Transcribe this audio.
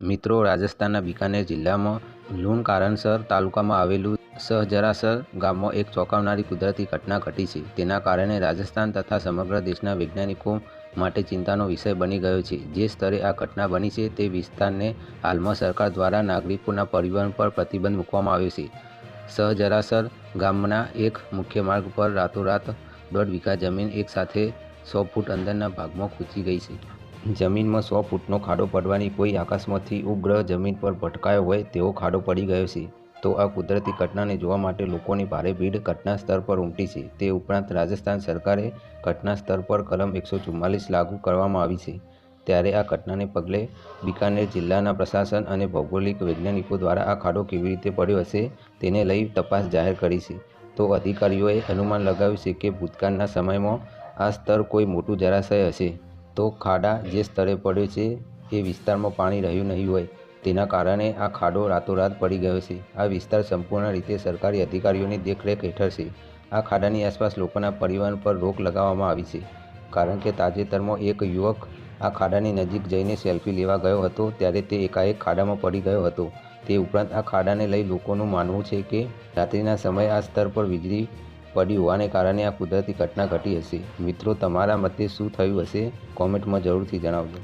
મિત્રો, રાજસ્થાનના બિકાનેર જિલ્લામાં લૂણ કારણસર તાલુકામાં આવેલું સહજરાસર ગામમાં એક ચોંકાવનારી કુદરતી ઘટના ઘટી છે. તેના કારણે રાજસ્થાન તથા સમગ્ર દેશના વૈજ્ઞાનિકો માટે ચિંતાનો વિષય બની ગયો છે. જે સ્તરે આ ઘટના બની છે તે વિસ્તારને હાલમાં સરકાર દ્વારા નાગરિકોના પરિવહન પર પ્રતિબંધ મૂકવામાં આવ્યો છે. સહજરાસર ગામના એક મુખ્ય માર્ગ પર રાતોરાત દોઢ વીઘા જમીન એક સાથે સો ફૂટ અંદરના ભાગમાં ખૂંચી ગઈ છે. જમીનમાં સો ફૂટનો ખાડો પડવાની કોઈ આકાશમાંથી ઉપગ્રહ જમીન પર ભટકાયો હોય તેવો ખાડો પડી ગયો છે. તો આ કુદરતી ઘટનાને જોવા માટે લોકોની ભારે ભીડ ઘટના સ્થળ પર ઉમટી છે. તે ઉપરાંત રાજસ્થાન સરકારે ઘટના સ્થળ પર કલમ એકસો ચુમ્માલીસ લાગુ કરવામાં આવી છે. ત્યારે આ ઘટનાને પગલે બિકાનેર જિલ્લાના પ્રશાસન અને ભૌગોલિક વૈજ્ઞાનિકો દ્વારા આ ખાડો કેવી રીતે પડ્યો હશે તેને લઈ તપાસ જાહેર કરી છે. તો અધિકારીઓએ અનુમાન લગાવ્યું છે કે ભૂતકાળના સમયમાં આ સ્તર કોઈ મોટું જળાશય હશે. તો ખાડા જે સ્થળે પડ્યો છે એ વિસ્તારમાં પાણી રહ્યું નહીં હોય. તેના કારણે આ ખાડો રાતોરાત પડી ગયો છે. આ વિસ્તાર સંપૂર્ણ રીતે સરકારી અધિકારીઓની દેખરેખ હેઠળ છે. આ ખાડાની આસપાસ લોકોના પરિવહન પર રોક લગાવવામાં આવી છે. કારણ કે તાજેતરમાં એક યુવક આ ખાડાની નજીક જઈને સેલ્ફી લેવા ગયો હતો, ત્યારે તે એકાએક ખાડામાં પડી ગયો હતો. તે ઉપરાંત આ ખાડાને લઈ લોકોનું માનવું છે કે રાત્રિના સમયે આ સ્તર પર વીજળી પડી હોવાને કારણે આ કુદરતી ઘટના ઘટી હશે. મિત્રો, તમારા મતે શું થયું હશે? કોમેન્ટમાં જરૂરથી જણાવજો.